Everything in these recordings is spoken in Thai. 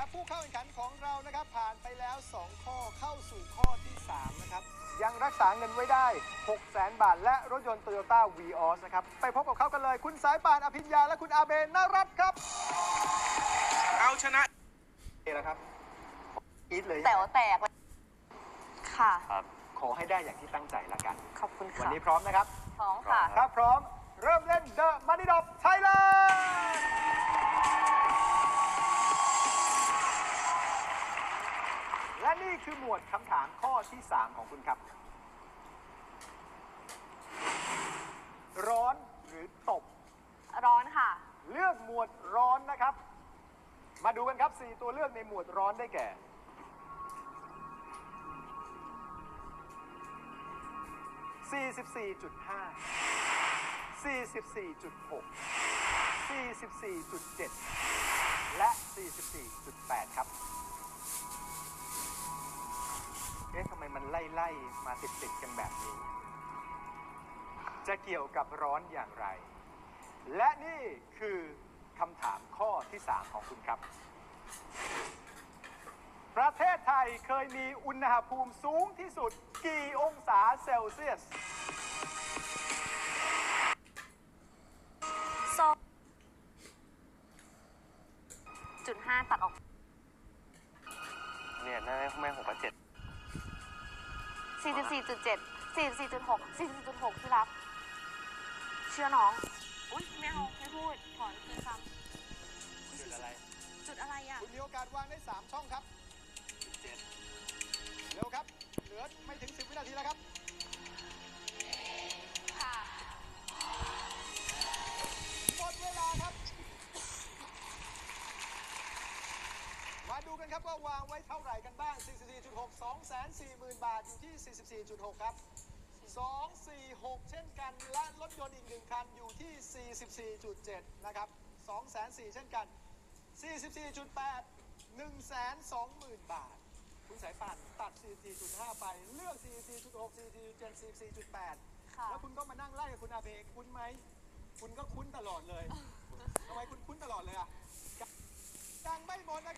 และผู้เข้าแข่งขันของเรานะครับผ่านไปแล้ว 2 ข้อเข้าสู่ข้อที่ 3 นะครับ ยังรักษาเงินไว้ได้ 6 0 0 0 0 0บาท และรถยนต์โตโยต้าวีออสนะครับ ไปพบกับเขากันเลย คุณสายป่านอภิญญา และคุณอาเบนนารัตน์ครับ เอาชนะเอแล้วครับอีทเลย แต๋วแตกเลยค่ะ ครับ ขอให้ได้อย่างที่ตั้งใจละกัน ขอบคุณวันค่ะนี้พร้อมนะครับพร้อมค่ะ ถ้าพร้อมเริ่มเล่น The Money Drop Thailand วดคำถามข้อที่ 3 ของคุณครับ ร้อนหรือตบ ร้อนค่ะ เลือกหมวดร้อนนะครับ มาดูกันครับ 4 ตัวเลือกในหมวดร้อนได้แก่ 44.5 44.6 44.7 และ 44.8 ครับ เอ๊ะทำไมมันไล่ไล่มาติดติดกันแบบนี้ จะเกี่ยวกับร้อนอย่างไร และนี่คือคำถามข้อที่ 3 ของคุณครับ ประเทศไทยเคยมีอุณหภูมิสูงที่สุดกี่องศาเซลเซียส 44.7 44.6 44.6ที่รับเชื่อน้อง อุ้ยไม่เอาไม่พูดถอนทิ้งคจุดอะไรจุดอะไรอะ คุณมีโอกาสวางได้ 3 ช่องครับ 17 เร็วครับ เหลือไม่ถึง 10 วินาทีแล้วครับ ดูกันครับว่าวางไว้เท่าไหร่กันบ้าง 44.6 240,000 บาท อยู่ที่ 44.6 ครับ 246 เช่นกัน และรถยนต์อีกหนึ่งคันอยู่ที่ 44.7 นะครับ204เช่นกัน 44.8 120,000 บาท คุณสายป่านตัด 44.5 ไป เลือก 44.6 44.7 44.8ค่ะแล้วคุณก็มานั่งไล่กับคุณอาเบกคุ้นไหม คุณก็คุ้นตลอดเลย ทำไมคุณคุ้นตลอดเลยอะยังไม่หมดนะ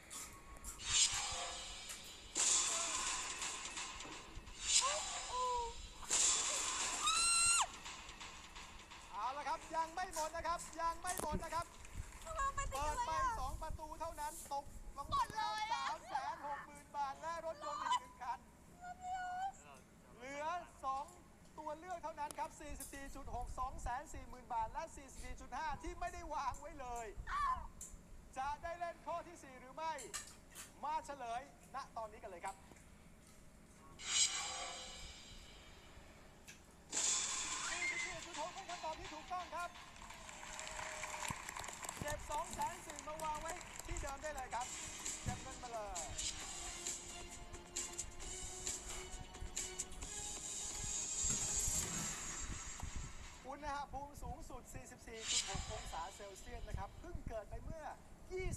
หมดนะครับ ยังไม่หมดนะครับเปิดไปสองประตูเท่านั้นตกลงมาแล้วสามแสนหกหมื่นบาทและรถยนต์อีกหนึ่งคัน เหลือ 2 ตัวเลือกเท่านั้นครับ 44.6 240,000 บาท และ 44.5 ที่ไม่ได้วางไว้เลย จะได้เล่นข้อที่ 4 หรือไม่ มาเฉลยณตอนนี้กันเลยครับ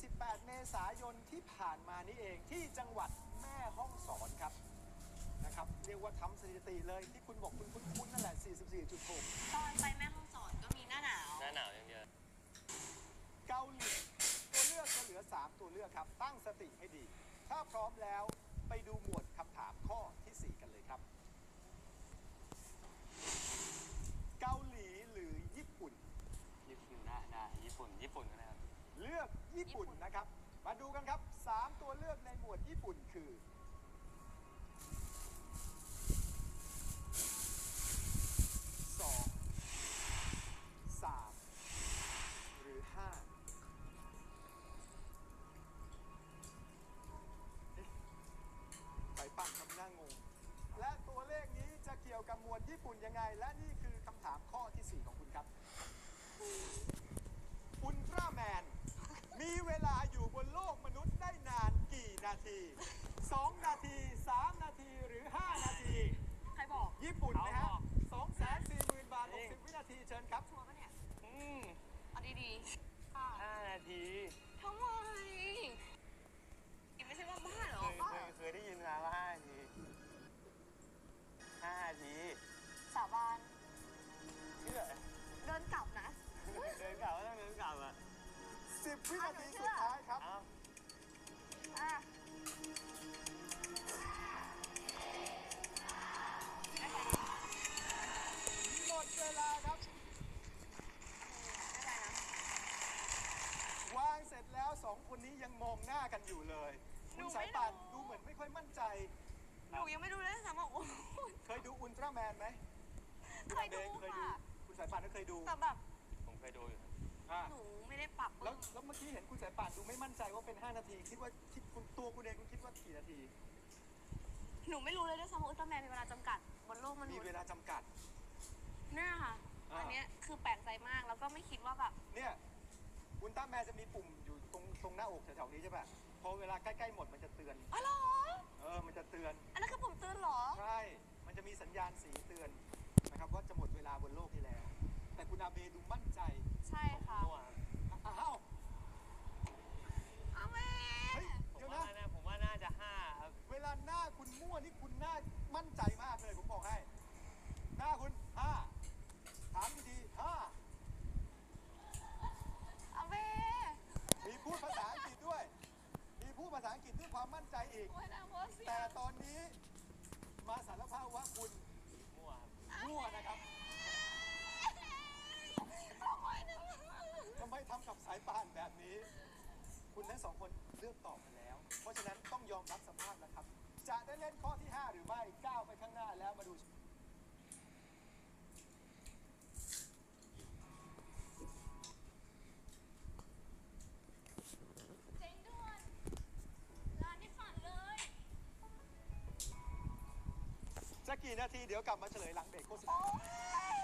28เมษายนที่ผ่านมานี่เองที่จังหวัดแม่ฮ่องสอนครับนะครับเรียกว่าทำสถิติเลยที่คุณบอกคุณคุ้นๆนั่นแหละ 44.6 ตอนไปแม่ห้องสอนก็มีหน้าหนาว หน้าหนาวอย่างเดียวเกาหลีตัวเลือกจะเหลือ 3 ตัวเลือกครับ ตั้งสติให้ดี ถ้าพร้อมแล้วไปดูหมวดคำถามข้อทีสี่4 กันเลยครับ เกาหลีหรือญี่ปุ่น ญี่ปุ่นได้ได้ญี่ปุ่น ญี่ปุ่นก็ได้ครับ เลือกญี่ปุ่นนะครับ มาดูกันครับ 3 ตัวเลือกในหมวดญี่ปุ่นคือสองสามหรือห้าเอ๊ะไปปักทำหน้างง และตัวเลขนี้จะเกี่ยวกับหมวดญี่ปุ่นยังไง และนี่คือคำถามข้อที่ 4 ของคุณครับ มีเวลาอยู่บนโลกมนุษย์ได้นานกี่นาที 2 นาที 3 นาทีหรือ 5 นาที ใครบอกญี่ปุ่นนะฮะเอา2 4 0 0 0 0 บาทจริง60 วินาทีเชิญครับ ชัวร์ปะเนี่ย อืมเอาดีๆค่ะห้านาทีทำไม คุณสายไม่ป่านรู้ดูเหมือนไม่ค่อยมั่นใจ หนูยังไม่รู้เลยซ้ำว่าโอ้เคยดูอุลตร้าแมนไหมเคยดูเคยดูค่ะ คุณสายป่านก็เคยดู แต่แบบผมเคยดูอยู่ครับอะหนูไม่ได้ปรับปแล้รุวงแล้วเมื่อกี้เห็นคุณสายป่านดูไม่มั่นใจว่าเป็น 5 นาที คิดว่าคิดคุณตัวคุณเองคุณคิดว่ากี่นาที หนูไม่รู้เลยด้วยซ้ำว่าอุลตร้าแมนมีเวลาจำกัดบนโลกมนุมีษย์เวลาจำกัด เนี่ยค่ะ อ่า อันเนี้ยคือแปลกใจมากแล้วก็ไม่คิดว่าแบบเนี่ยอุล ตร้าแมนจะมีปุ่มอยู่ตรงตรงหน้าอกแถวๆนี้ใช่ป่ะพอเวลาใกล้ๆหมดมันจะเตือน อ๋อเหรอ เออ มันจะเตือน อันนั้นคือปุ่มเตือนเหรอ ใช่ มันจะมีสัญญาณสีเตือนนะครับว่าจะหมดเวลาบนโลกนี้แล้ว แต่คุณอาเบดูมั่นใจใช่ค่ะมั่วครับอ้าวอาเมเฮ้ย ผมเดี๋ยวว่านะ น่าผมว่าน่าจะห้าครับ เวลาหน้าคุณมั่วนี่คุณหน้ามั่นใจมากเลยผม นาที เดี๋ยวกลับมาเฉลยหลังเบรกโฆษณาโอ้ย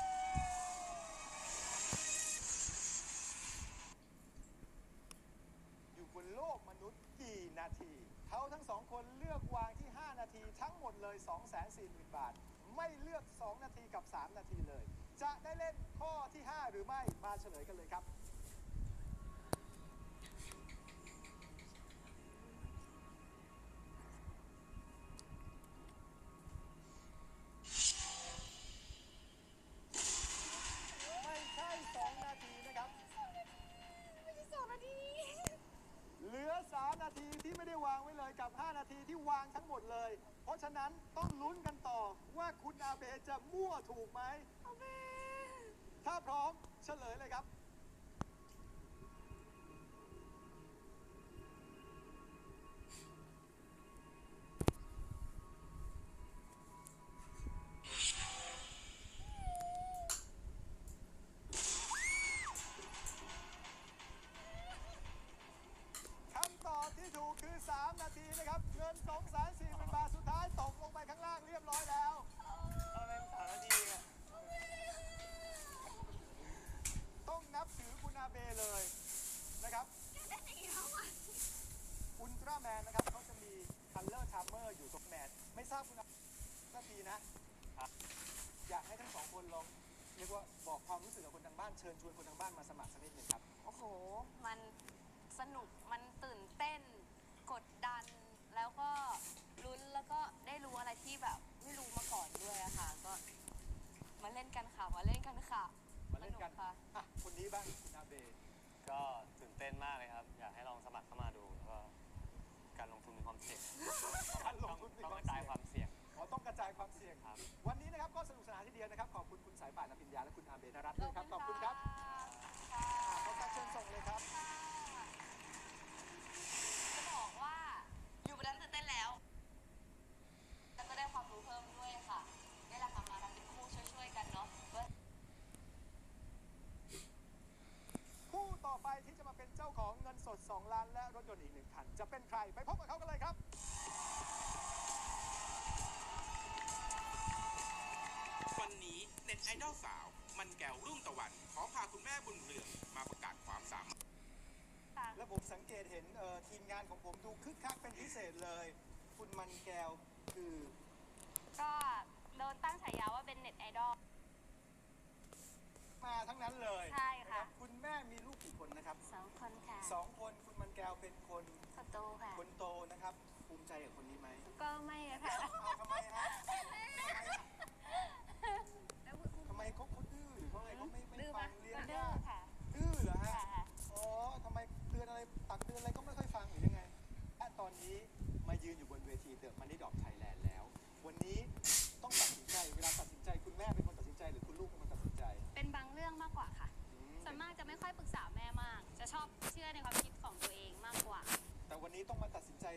อยู่บนโลกมนุษย์กี่นาที เขาทั้งสองคนเลือกวางที่ 5 นาที ทั้งหมดเลย 240,000 บาท ไม่เลือก 2 นาทีกับ 3 นาทีเลย จะได้เล่นข้อที่ 5 หรือไม่มาเฉลยกันเลยครับ กับ 5 นาทีที่วางทั้งหมดเลย เพราะฉะนั้นต้องลุ้นกันต่อว่าคุณอาเบจะมั่วถูกไหมอาเมถ้าพร้อมเฉลยเลยครับ นาทีนะอยากให้ทั้งสองคนลองเรียกว่าบอกความรู้สึกกับคนทางบ้านเชิญชวนคนทางบ้านมาสมัครสักนิดหนึ่งครับโอ้โห มันสนุก มันตื่นเต้น กดดัน แล้วก็ลุ้น แล้วก็ได้รู้อะไรที่แบบไม่รู้มาก่อนด้วยอะค่ะ ก็มาเล่นกันค่ะ มาเล่นกันค่ะมาเล่นกันสค่ะ อะคนนี้บ้างคุณอาเบ ก็ตื่นเต้นมากเลยครับ อยากให้ลองสมัครเข้ามาดู ดียวนะครับ ขอบคุณคุณสายป่านอภิญญาและคุณอาเบนรัตน์ด้วยครับ ขอบคุณครับค่ะขอการเชิญส่งเลยครับ จะบอกว่าอยู่บนนั้นตื่นเต้นแล้ว แล้วก็ได้ความรู้เพิ่มด้วยค่ะนี่แหละค่ะมาทำเป็นคู่ช่วยๆกันเนาะเว้ยผู้ต่อไปที่จะมาเป็นเจ้าของเงินสด 2 ล้านและรถยนต์อีกหนึ่งคัน จะเป็นใครไปพบกับเขากันเลยครับ นี้เน็ตไอดอลสาว มันแก้วรุ่งตะวัน ขอพาคุณแม่บุญเรืองมาประกาศความสามารถค่ะและผมสังเกตเห็นเอ่อทีมงานของผมดูคึกคักเป็นพิเศษเลย คุณมันแก้วคือ ก็โดนตั้งฉายาว่าเป็นเน็ตไอดอลมาทั้งนั้นเลยใช่ค่ะนรับคุณแม่มีลูกกี่คนนะครับสองคนค่ะสองคนคุณมันแก้วเป็นคนคนโตค่ะ คนโตนะครับ ภูมิใจกับคนนี้ไหมก็ไม่ค่ะเอาทำไมฮะทำไม เขาเขาดื้อหรือเขาอะไรเขาไม่ไม่ดื้อฟัปะงเลี้ยงดื้อยากค่ะดื้อเหรอฮะ ค่ะ อ๋อทำไมเตือนอะไรตักเตือนอะไรก็ไม่ค่อยฟังหรือยังไงและตอนนี้มายืนอยู่บนเวทีเดอะมันนี่ดอกไทยแลนด์แล้ว วันนี้ต้องตัดสินใจ เวลาตัดสินใจคุณแม่เป็นคนตัดสินใจหรือคุณลูกเป็นคนตัดสินใจเป็นบางเรื่องมากกว่าค่ะอืมส่วนมากจะไม่ค่อยปรึกษาแม่มาก จะชอบเชื่อในความคิดของตัวเองมากกว่า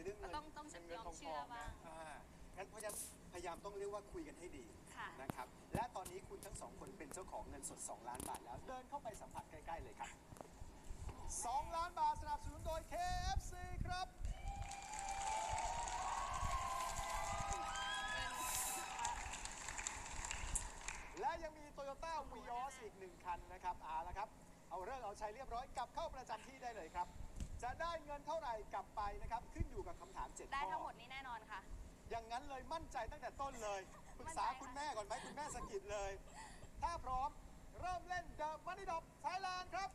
เรื่องเงินต้องต้องเงินเงินยอมทองเชื่ทอองบ้านะงอ่างั้นเพราะฉะนั้นพยายามต้องเรียกว่าคุยกันให้ดีค่ะ นะครับและตอนนี้คุณทั้งสองคนเป็นเจ้าของเงินสด 2 ล้านบาทแล้วเดินเข้าไปสัมผัสใกล้ ๆ เลยครับ 2 ล้านบาทสนับสนุนโดย KFC ครับและยังมี Toyota Vios อีกหนึ่งคันนะครับเอาละครับ เอาเรื่องเอาใช้เรียบร้อยกลับเข้าประจำที่ได้เลยครับ จะได้เงินเท่าไหร่กลับไปนะครับ ขึ้นอยู่กับคำถาม7ได้ข้อทั้งหมดนี้แน่นอนค่ะ อย่างนั้นเลยมั่นใจตั้งแต่ต้นเลยปรึกษาคุณแม่ก่อนไหมคุณแม่สะกิดเลย ถ้าพร้อมเริ่มเล่นเดอะมันนี่ดอปไทยแลนด์ครับ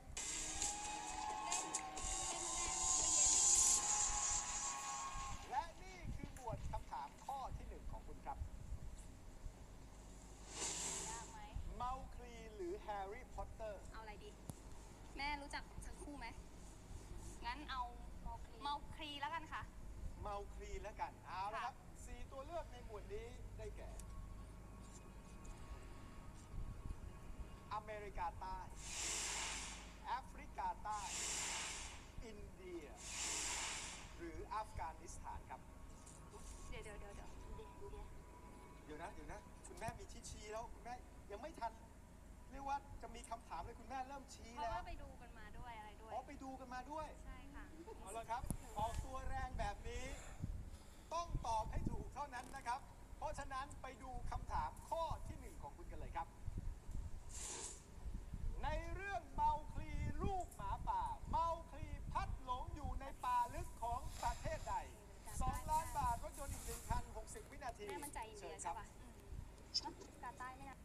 ริกาใต้ แอฟริกาใต้ อินเดีย หรืออัฟกานิสถานครับ เดี๋ยวเดี๋ยวเดี๋ยวเดี๋ยวดูดิดูดิเดี๋ยวนะเดี๋ยวนะ คุณแม่มีชี้ชี้แล้วคุณแม่ยังไม่ทัน เรียกว่าจะมีคำถามเลยคุณแม่เริ่มชี้เพราะแล้วว่าไปดูกันมาด้วยอะไรด้วย อ๋อไปดูกันมาด้วย ใช่ค่ะ เอาละครับ ออกตัวแรงแบบนี้ ต้องตอบให้ถูกเท่านั้นนะครับ เพราะฉะนั้นไปดูคำถามข้อที่หนึ่งของคุณกันเลยครับ ในเรื่องเมาคลีลูกหมาป่า เมาคลีพัดหลงอยู่ในป่าลึกของประเทศใด 2 ล้านบาทรถยนต์อีกหนึ่งคัน 60 วินา ทีแม่มันใจอินเดียชิญคใช่รับป่ะอืมเนอะกาใต้ไม่นะ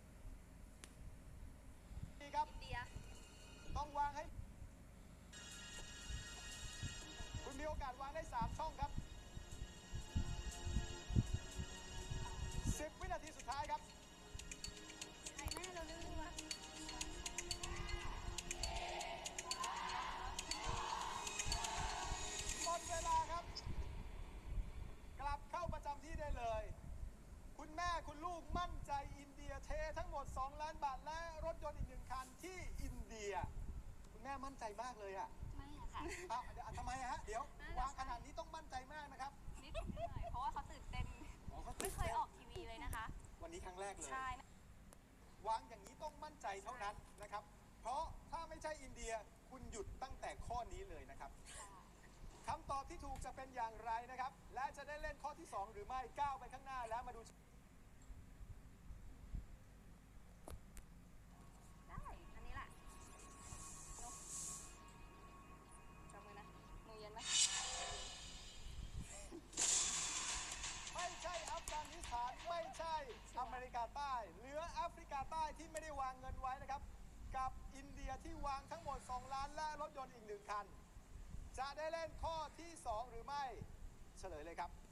นี่ครับ อินเดีย ต้องวางให้ คุณมีโอกาสวางได้ 3 ช่องครับ ค่ะ อ้าวเดี๋ยวอะทำไมอะฮะ เดี๋ยวน่าจะวางขนาดนี้ต้องมั่นใจมากนะครับนิดหน่อยเพราะว่าเขาตื่นเต้นอ๋อเขาไม่ตื่นเคยต้นออกทีวีเลยนะคะ วันนี้ครั้งแรกเลย ใช่ วางอย่างนี้ต้องมั่นใจเท่านั้นนะครับ เพราะถ้าไม่ใช่อินเดียคุณหยุดตั้งแต่ข้อนี้เลยนะครับคำตอบที่ถูกจะเป็นอย่างไรนะครับ และจะได้เล่นข้อที่ 2 หรือไม่ก้าวไปข้างหน้าแล้วมาดูได้ เฉลยเลยครับ